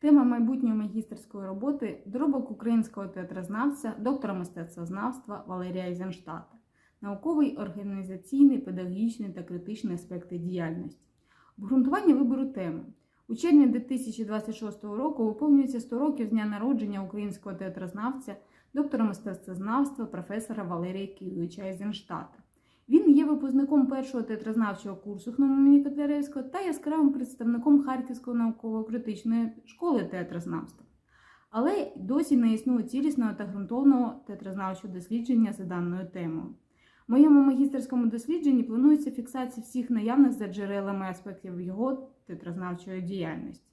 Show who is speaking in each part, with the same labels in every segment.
Speaker 1: Тема майбутньої магістерської роботи доробок українського театрознавця, доктора мистецтвознавства Валерія Ейзенштата, науковий, організаційний, педагогічний та критичний аспекти діяльності. Обґрунтування вибору теми. У червні 2026 року виповнюється 100 років з дня народження українського театрознавця, доктора мистецтвознавства, професора Валерія Київича Ейзенштата. Є випускником першого театрознавчого курсу імені Котляревського та яскравим представником Харківської науково-критичної школи театрознавства. Але досі не існує цілісного та ґрунтовного театрознавчого дослідження за даною темою. В моєму магістерському дослідженні планується фіксація всіх наявних за джерелами аспектів його театрознавчої діяльності.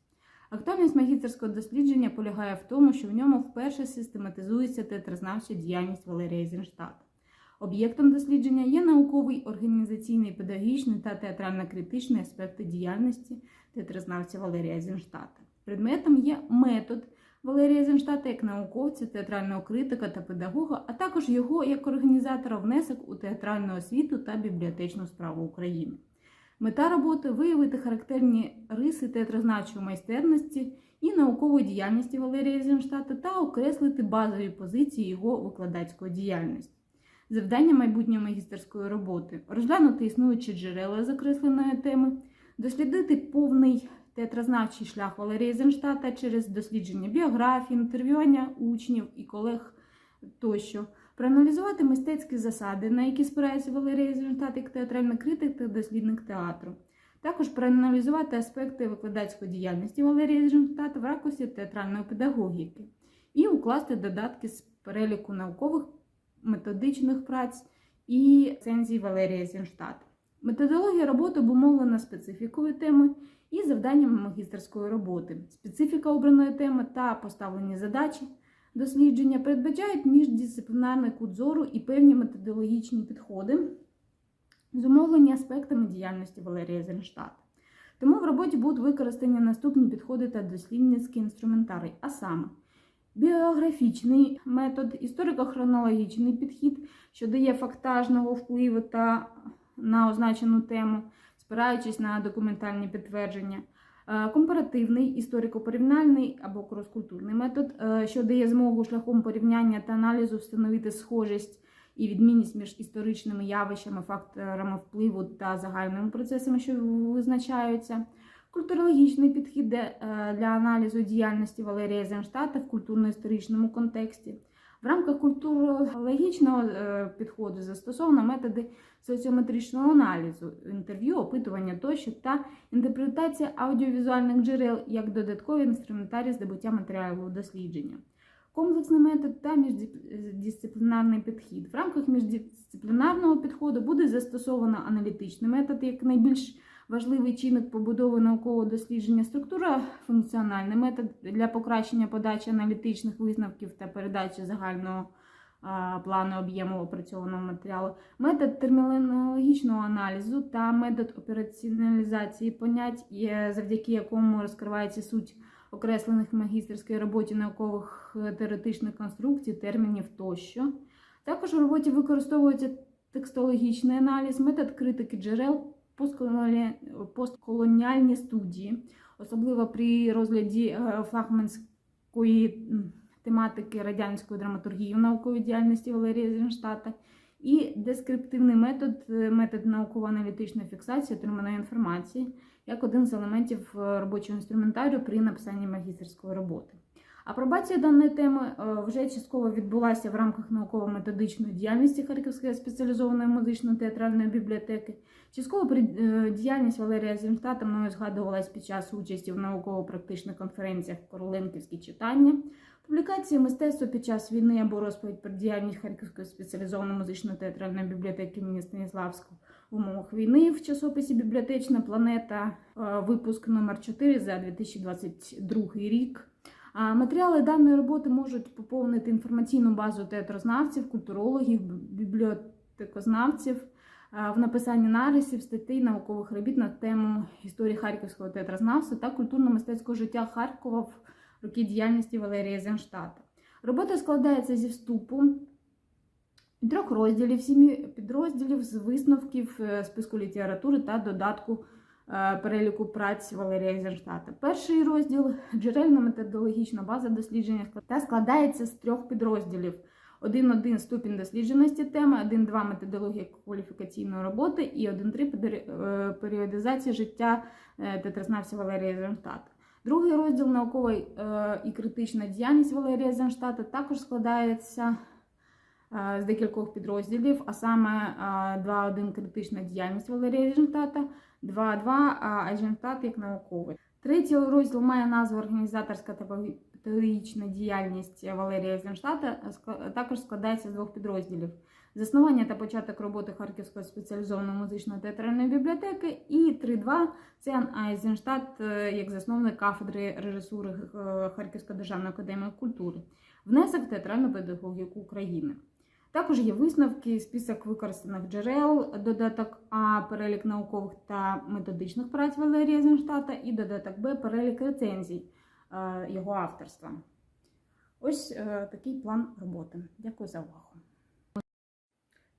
Speaker 1: Актуальність магістерського дослідження полягає в тому, що в ньому вперше систематизується театрознавча діяльність Валерія Ейзенштата. Об'єктом дослідження є науковий, організаційний, педагогічний та театрально-критичний аспекти діяльності театрознавця Валерія Ейзенштата. Предметом є метод Валерія Ейзенштата як науковця, театрального критика та педагога, а також його як організатора внесок у театральну освіту та бібліотечну справу України. Мета роботи виявити характерні риси театрознавчої майстерності і наукової діяльності Валерія Ейзенштата та окреслити базові позиції його викладацької діяльності. Завдання майбутньої магістерської роботи розглянути існуючі джерела закресленої теми, дослідити повний театрознавчий шлях Валерія Ейзенштата через дослідження біографії, інтерв'ювання учнів і колег тощо, проаналізувати мистецькі засади, на які спирається Валерій Ейзенштат як театральний критик та дослідник театру. Також проаналізувати аспекти викладацької діяльності Валерія Ейзенштата в ракурсі театральної педагогіки і укласти додатки з переліку наукових методичних праць і рецензій Валерія Зінштата. Методологія роботи обумовлена специфікою теми і завданнями магістерської роботи. Специфіка обраної теми та поставлені задачі дослідження передбачають міждисциплінарний кут зору і певні методологічні підходи, зумовлені аспектами діяльності Валерія Зінштата. Тому в роботі будуть використані наступні підходи та дослідницький інструментарій, а саме біографічний метод, історико-хронологічний підхід, що дає фактажного впливу та на означену тему, спираючись на документальні підтвердження, е, компаративний, історико-порівняльний або крос-культурний метод, е, що дає змогу шляхом порівняння та аналізу встановити схожість і відмінність між історичними явищами, факторами впливу та загальними процесами, що визначаються. Культурологічний підхід е, для аналізу діяльності Валерія Земштата в культурно-історичному контексті. В рамках культурологічного е, підходу застосовано методи соціометричного аналізу, інтерв'ю, опитування тощо та інтерпретація аудіовізуальних джерел як додаткові інструментарій здобуття матеріалу дослідження. Комплексний метод та міждисциплінарний підхід. В рамках міждисциплінарного підходу буде застосовано аналітичний метод як найбільш важливий чинник побудови наукового дослідження структура, функціональний метод для покращення подачі аналітичних висновків та передачі загального плану об'єму опрацьованого матеріалу, метод термінологічного аналізу та метод операціоналізації понять, завдяки якому розкривається суть окреслених в магістерській роботі наукових теоретичних конструкцій, термінів тощо. Також у роботі використовується текстологічний аналіз, метод критики джерел постколоніальні студії, особливо при розгляді е, флагманської тематики радянської драматургії в науковій діяльності Валерія Зенштата, і дескриптивний метод, е, метод науково-аналітичної фіксації отриманої інформації, як один з елементів е, робочого інструментарію при написанні магістерської роботи. Апробація даної теми вже частково відбулася в рамках науково-методичної діяльності Харківської спеціалізованої музично-театральної бібліотеки. Частково діяльність Валерія Зімштата мною згадувалась під час участі в науково-практичних конференціях Короленківські читання, публікації мистецтва під час війни або розповідь про діяльність Харківської спеціалізованої музично-театральної бібліотеки імені Станіславського в умовах війни в часописі Бібліотечна планета, випуск номер 4 за 2022 рік. Матеріали даної роботи можуть поповнити інформаційну базу театрознавців, культурологів, бібліотекознавців в написанні нарисів, статей, наукових робіт на тему історії харківського театрознавства та культурно-мистецького життя Харкова в роки діяльності Валерія Зенштата. Робота складається зі вступу трьох розділів, сім'ї підрозділів з висновків е, списку літератури та додатку переліку праць Валерія Ейзенштата. Перший розділ джерельно-методологічна база дослідження та складається з трьох підрозділів. 1.1 ступінь дослідженості теми, 1.2 методологія кваліфікаційної роботи і 1.3 педері- е, періодизація життя е, тетразнавця Валерія Ейзенштата. Другий розділ наукова е, і критична діяльність Валерія Ейзенштата також складається е, з декількох підрозділів, а саме е, 2.1 критична діяльність Валерія Ейзенштата, 2.2 Ейзенштат як науковий. Третій розділ має назву Організаторська та педагогічна діяльність Валерія Ейзенштата, також складається з двох підрозділів. Заснування та початок роботи Харківської спеціалізованої музичної театральної бібліотеки і 3.2 це Айзенштадт е, як засновник кафедри режисури е, Харківської державної академії культури, внесок в театральну педагогіку України. Також є висновки, список використаних джерел, додаток А, перелік наукових та методичних праць Валерія Зенштата і додаток Б, перелік рецензій е, його авторства. Ось е, такий план роботи. Дякую за увагу.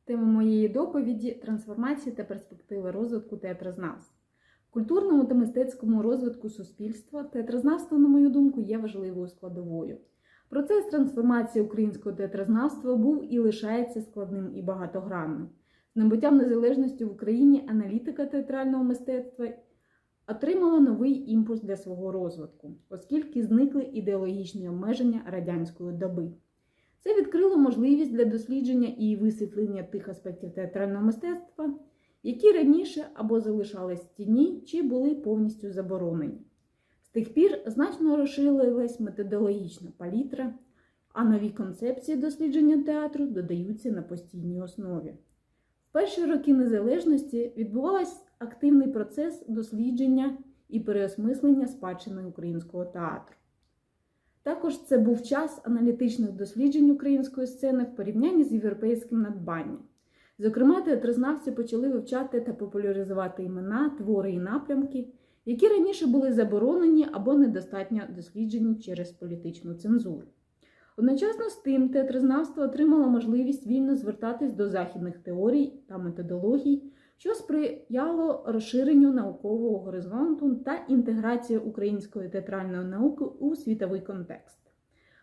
Speaker 1: Тема моєї доповіді трансформації та перспективи розвитку театрознавства. Культурному та мистецькому розвитку суспільства театрознавство, на мою думку, є важливою складовою. Процес трансформації українського театрознавства був і лишається складним і багатогранним. З набуттям незалежності в Україні аналітика театрального мистецтва отримала новий імпульс для свого розвитку, оскільки зникли ідеологічні обмеження радянської доби. Це відкрило можливість для дослідження і висвітлення тих аспектів театрального мистецтва, які раніше або залишались в тіні, чи були повністю заборонені. Тих пір значно розширилась методологічна палітра, а нові концепції дослідження театру додаються на постійній основі. В перші роки незалежності відбувався активний процес дослідження і переосмислення спадщини українського театру. Також це був час аналітичних досліджень української сцени в порівнянні з європейським надбанням. Зокрема, театрознавці почали вивчати та популяризувати імена, твори і напрямки, які раніше були заборонені або недостатньо досліджені через політичну цензуру. Одночасно з тим, театрознавство отримало можливість вільно звертатись до західних теорій та методологій, що сприяло розширенню наукового горизонту та інтеграції української театральної науки у світовий контекст.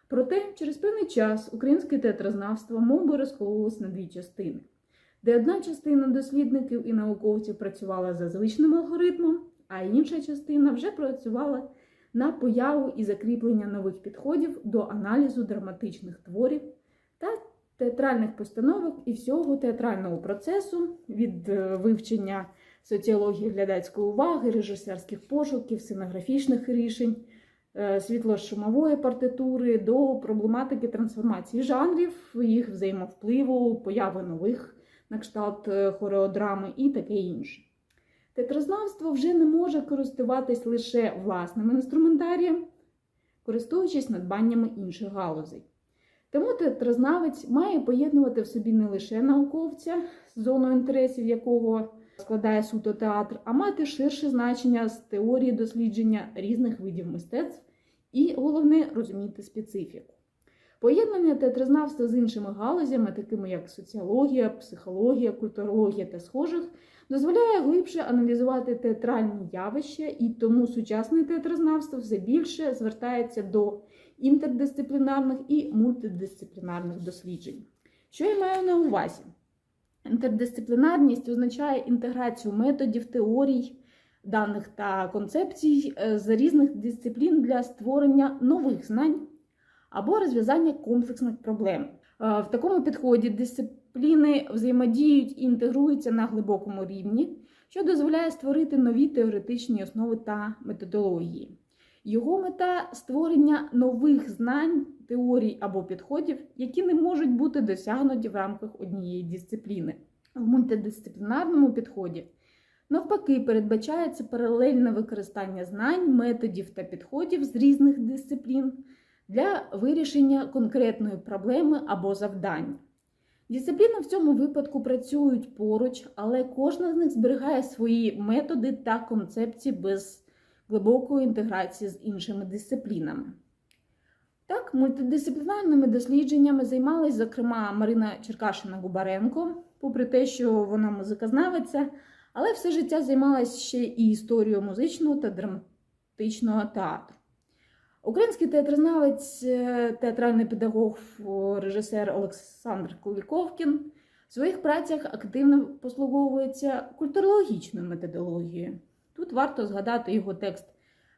Speaker 1: Проте, через певний час українське театрознавство мов би розкололось на дві частини, де одна частина дослідників і науковців працювала за звичним алгоритмом, а інша частина вже працювала на появу і закріплення нових підходів до аналізу драматичних творів та театральних постановок і всього театрального процесу від е, вивчення соціології глядацької уваги, режисерських пошуків, сценографічних рішень, е, світло-шумової партитури до проблематики трансформації жанрів, їх взаємовпливу, появи нових на кшталт е, хореодрами і таке інше. Театрознавство вже не може користуватись лише власним інструментарієм, користуючись надбаннями інших галузей. Тому театрознавець має поєднувати в собі не лише науковця, зону інтересів якого складає суто театр, а мати ширше значення з теорії дослідження різних видів мистецтв і, головне, розуміти специфіку. Поєднання театрознавства з іншими галузями, такими як соціологія, психологія, культурологія та схожих, дозволяє глибше аналізувати театральні явища, і тому сучасне театрознавство все більше звертається до інтердисциплінарних і мультидисциплінарних досліджень. Що я маю на увазі? Інтердисциплінарність означає інтеграцію методів, теорій, даних та концепцій е, з різних дисциплін для створення нових знань або розв'язання комплексних проблем. Е, В такому підході дисципліни взаємодіють і інтегруються на глибокому рівні, що дозволяє створити нові теоретичні основи та методології. Його мета створення нових знань, теорій або підходів, які не можуть бути досягнуті в рамках однієї дисципліни. В мультидисциплінарному підході навпаки передбачається паралельне використання знань, методів та підходів з різних дисциплін для вирішення конкретної проблеми або завдання. Дисципліни в цьому випадку працюють поруч, але кожна з них зберігає свої методи та концепції без глибокої інтеграції з іншими дисциплінами. Так, мультидисциплінарними дослідженнями займалась, зокрема, Марина Черкашина-Губаренко, попри те, що вона музикознавиця, але все життя займалася ще і історією музичного та драматичного театру. Український театрознавець, е, театральний педагог, режисер Олександр Куліковкін в своїх працях активно послуговується культурологічною методологією. Тут варто згадати його текст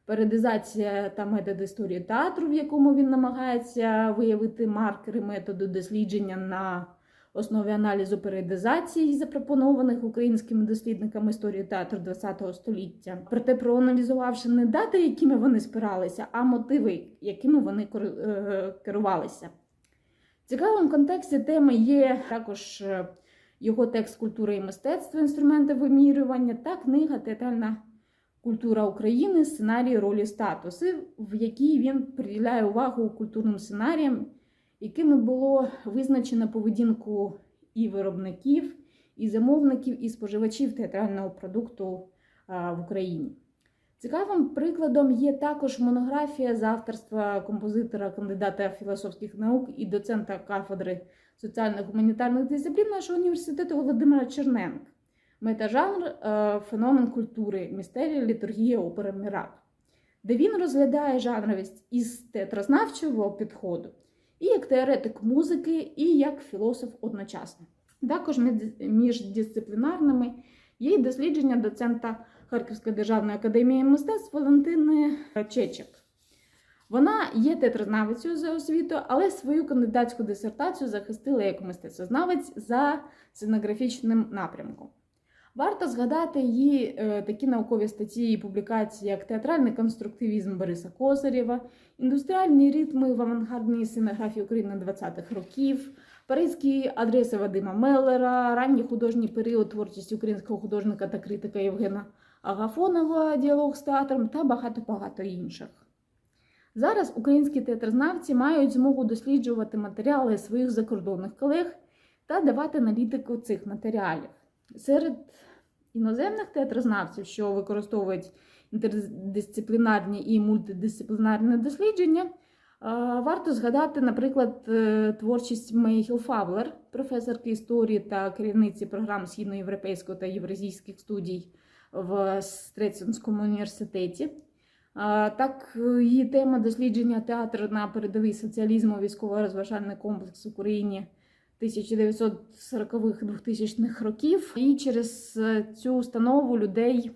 Speaker 1: Передизація та метод історії театру, в якому він намагається виявити маркери методу дослідження на основі аналізу періодизації, запропонованих українськими дослідниками історії театру ХХ століття. Проте проаналізувавши не дати, якими вони спиралися, а мотиви, якими вони е, керувалися. В контексті теми є також е, його текст культура і мистецтво, інструменти вимірювання та книга Театральна культура України, сценарії ролі статуси, в якій він приділяє увагу культурним сценаріям, якими було визначено поведінку і виробників, і замовників, і споживачів театрального продукту в Україні. Цікавим прикладом є також монографія з авторства композитора, кандидата філософських наук і доцента кафедри соціально-гуманітарних дисциплін нашого університету Володимира Черненка. Метажанр феномен культури, містерія, літургія, опера Мірак, де він розглядає жанровість із театрознавчого підходу і як теоретик музики, і як філософ одночасно. Також між- міждисциплінарними є дослідження доцента Харківської державної академії мистецтв Валентини Чечек. Вона є театрознавицею за освітою, але свою кандидатську дисертацію захистила як мистецтвознавець за сценографічним напрямком. Варто згадати її е, такі наукові статті і публікації, як театральний конструктивізм Бориса Козирєва, індустріальні ритми в авангардній сценографії України 20-х років, паризькі адреси Вадима Меллера, ранній художній період творчості українського художника та критика Євгена Агафонова, діалог з театром та багато-багато інших. Зараз українські театрознавці мають змогу досліджувати матеріали своїх закордонних колег та давати аналітику цих матеріалів. Серед іноземних театрознавців, що використовують інтердисциплінарні і мультидисциплінарні дослідження, варто згадати, наприклад, е, творчість Мейхіл Фавлер, професорки історії та керівниці програм східноєвропейського та євразійських студій в Стреценському університеті. Так, е, її тема дослідження театру на передовій соціалізму військово-розважальний комплекс в Україні 1940-х-2000-х років. І через е, цю установу людей,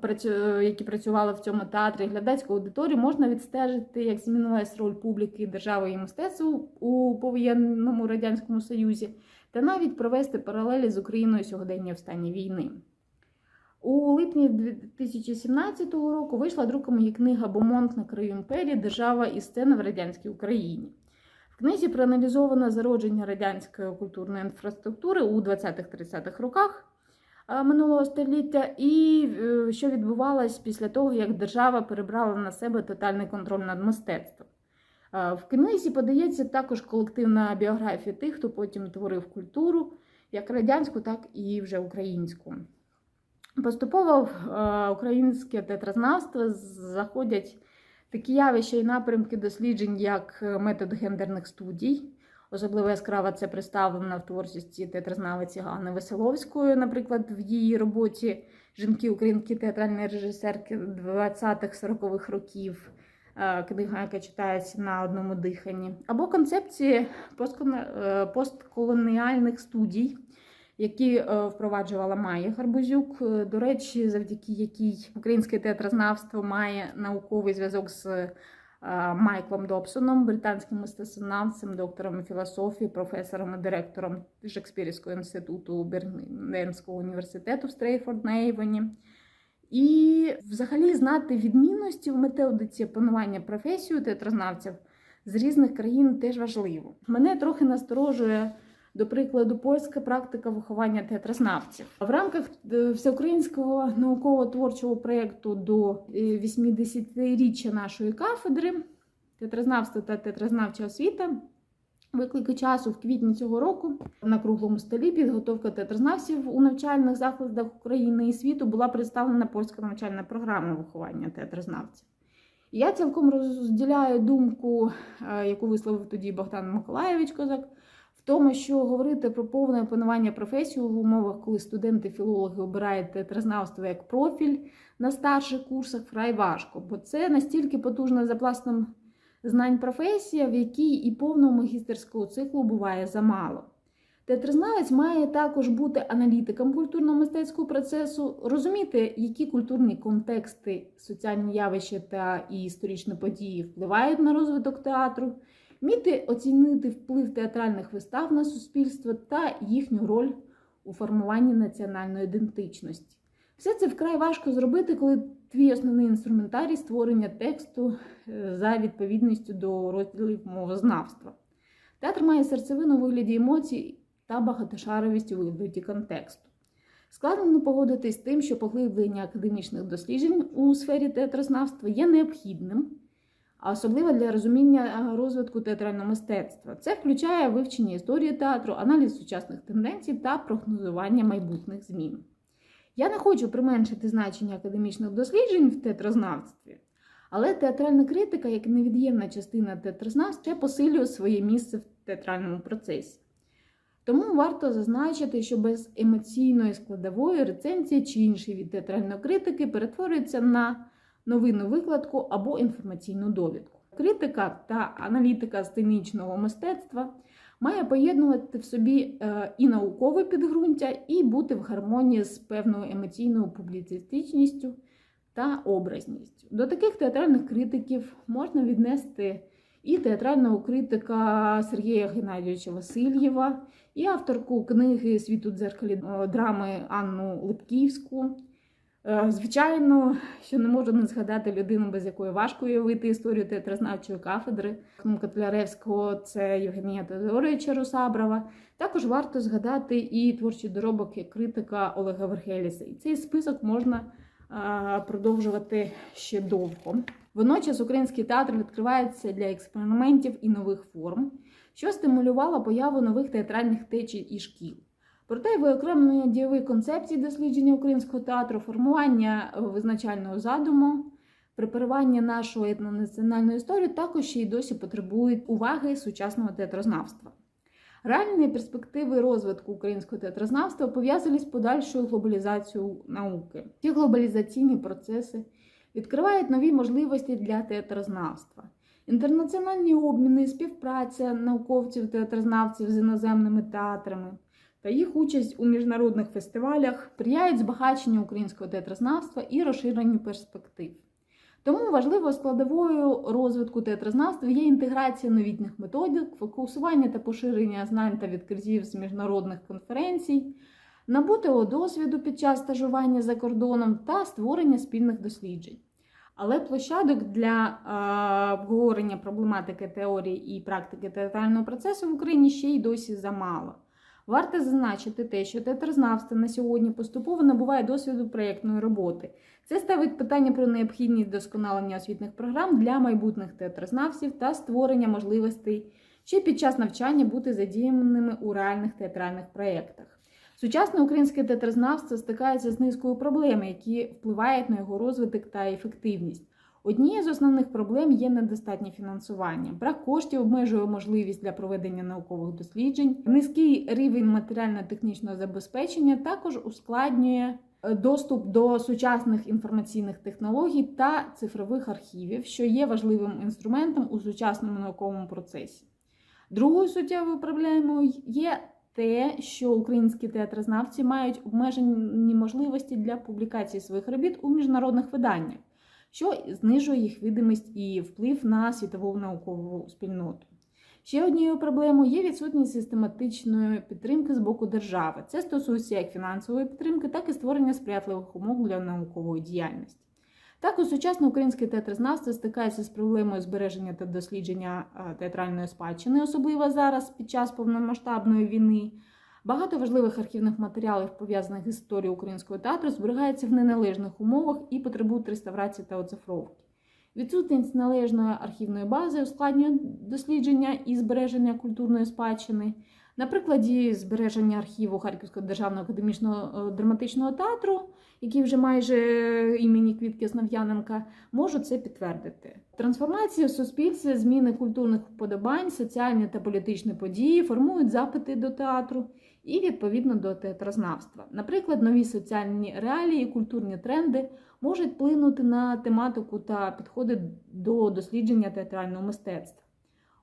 Speaker 1: працю- які працювали в цьому театрі, глядацьку аудиторію, можна відстежити, як змінилась роль публіки, держави і мистецтва у повоєнному радянському союзі, та навіть провести паралелі з Україною сьогодення в стані війни. У липні 2017 року вийшла друком її книга Бомонт на краю імперії Держава і сцена в радянській Україні. Книзі проаналізовано зародження радянської культурної інфраструктури у 20-30-х роках е, минулого століття, і е, що відбувалось після того, як держава перебрала на себе тотальний контроль над мистецтвом. Е, В книзі подається також колективна біографія тих, хто потім творив культуру, як радянську, так і вже українську. Поступово в українське театрознавство заходять такі явища і напрямки досліджень, як е, метод гендерних студій. Особливо яскраво це представлено в творчості театрознавиці Ганни Веселовської, наприклад, в її роботі Жінки українські театральні режисерки 20-х-40-х років, е, книга, яка читається на одному диханні, або концепції е, постколоніальних студій, які е, впроваджувала Майя Гарбузюк. Е, До речі, завдяки якій українське театрознавство має науковий зв'язок з е, Майклом Добсоном, британським мистецтвознавцем, доктором філософії, професором і директором Шекспірівського інституту Бернського університету в Стрейфорд на Ейвоні. І взагалі знати відмінності в методиці опанування професію театрознавців з різних країн теж важливо. Мене трохи насторожує до прикладу, польська практика виховання театрознавців в рамках е, всеукраїнського науково-творчого проєкту до е, 80-річчя нашої кафедри театрознавства та театрознавча освіта. Виклики часу в квітні цього року на круглому столі підготовка театрознавців у навчальних закладах України і світу була представлена польська навчальна програма виховання театрознавців. Я цілком розділяю думку, е, яку висловив тоді Богдан Миколаєвич Козак, тому, що говорити про повне опанування професії в умовах, коли студенти-філологи обирають театрознавство як профіль на старших курсах, вкрай важко, бо це настільки потужна за пластом знань професія, в якій і повного магістерського циклу буває замало. Театрознавець має також бути аналітиком культурно-мистецького процесу, розуміти, які культурні контексти, соціальні явища та історичні події впливають на розвиток театру, вміти оцінити вплив театральних вистав на суспільство та їхню роль у формуванні національної ідентичності. Все це вкрай важко зробити, коли твій основний інструментарій створення тексту е, за відповідністю до розділів мовознавства. Театр має серцевину у вигляді емоцій та багатошаровість у вигляді контексту. Складно погодитись з тим, що поглиблення академічних досліджень у сфері театрознавства є необхідним, а особливо для розуміння розвитку театрального мистецтва. Це включає вивчення історії театру, аналіз сучасних тенденцій та прогнозування майбутніх змін. Я не хочу применшити значення академічних досліджень в театрознавстві, але театральна критика, як невід'ємна частина театрознавства, посилює своє місце в театральному процесі. Тому варто зазначити, що без емоційної складової рецензія чи інший від театральної критики перетворюється на новинну викладку або інформаційну довідку. Критика та аналітика сценічного мистецтва має поєднувати в собі е, і наукове підґрунтя, і бути в гармонії з певною емоційною публіцистичністю та образністю. До таких театральних критиків можна віднести і театрального критика Сергія Геннадійовича Васильєва, і авторку книги Світ у дзеркалі е, драми Анну Липківську. Е, Звичайно, що не можу не згадати людину, без якої важко уявити історію театрознавчої кафедри Котляревського, це Євгенія Теодоровича Русаброва. Також варто згадати і творчий доробок як критика Олега Верхеліса. І цей список можна е, продовжувати ще довго. Водночас український театр відкривається для експериментів і нових форм, що стимулювало появу нових театральних течій і шкіл. Проте виокремлення дієвих концепцій дослідження українського театру, формування визначального задуму, препарування нашої етнонаціональної історії також ще й досі потребують уваги сучасного театрознавства. Реальні перспективи розвитку українського театрознавства пов'язані з подальшою глобалізацією науки. Ці глобалізаційні процеси відкривають нові можливості для театрознавства. Інтернаціональні обміни, співпраця науковців, театрознавців з іноземними театрами та їх участь у міжнародних фестивалях сприяють збагаченню українського театрознавства і розширенню перспектив. Тому важливою складовою розвитку театрознавства є інтеграція новітніх методик, фокусування та поширення знань та відкриттів з міжнародних конференцій, набутого досвіду під час стажування за кордоном та створення спільних досліджень. Але площадок для обговорення проблематики теорії і практики театрального процесу в Україні ще й досі замало. Варто зазначити те, що театрознавство на сьогодні поступово набуває досвіду проєктної роботи. Це ставить питання про необхідність досконалення освітних програм для майбутніх театрознавців та створення можливостей ще під час навчання бути задіяними у реальних театральних проєктах. Сучасне українське театрознавство стикається з низкою проблем, які впливають на його розвиток та ефективність. Однією з основних проблем є недостатнє фінансування. Брак коштів обмежує можливість для проведення наукових досліджень. Низький рівень матеріально-технічного забезпечення також ускладнює е, доступ до сучасних інформаційних технологій та цифрових архівів, що є важливим інструментом у сучасному науковому процесі. Другою суттєвою проблемою є те, що українські театрознавці мають обмежені можливості для публікації своїх робіт у міжнародних виданнях що знижує їх видимість і вплив на світову наукову спільноту. Ще однією проблемою є відсутність систематичної підтримки з боку держави. Це стосується як фінансової підтримки, так і створення сприятливих умов для наукової діяльності. Також сучасне українське театрознавство стикається з проблемою збереження та дослідження театральної спадщини, особливо зараз під час повномасштабної війни. Багато важливих архівних матеріалів, пов'язаних з історією українського театру, зберігається в неналежних умовах і потребують реставрації та оцифровки. Відсутність належної архівної бази ускладнює дослідження і збереження культурної спадщини. На прикладі збереження архіву Харківського державного академічного е, драматичного театру, який вже майже імені Квітки Основ'яненка, можу це підтвердити. Трансформація в суспільстві, зміни культурних вподобань, соціальні та політичні події формують запити до театру і відповідно до театрознавства. Наприклад, нові соціальні реалії, культурні тренди можуть вплинути на тематику та підходи до дослідження театрального мистецтва.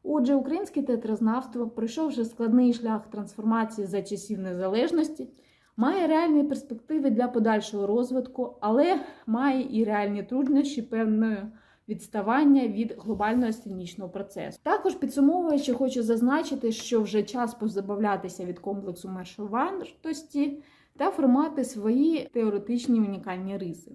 Speaker 1: Отже, українське театрознавство, пройшовши складний шлях трансформації за часів незалежності, має реальні перспективи для подальшого розвитку, але має і реальні труднощі певної відставання від глобального сценічного процесу. Також підсумовуючи, хочу зазначити, що вже час позабавлятися від комплексу меншовартості та формати свої теоретичні унікальні риси.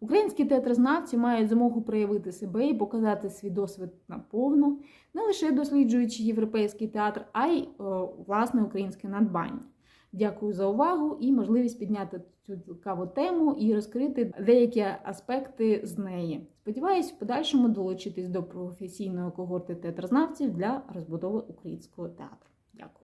Speaker 1: Українські театрознавці мають змогу проявити себе і показати свій досвід наповну, не лише досліджуючи європейський театр, а й о, власне українське надбання. Дякую за увагу і можливість підняти цю цікаву тему і розкрити деякі аспекти з неї. Сподіваюсь, в подальшому долучитись до професійної когорти театрознавців для розбудови українського театру. Дякую.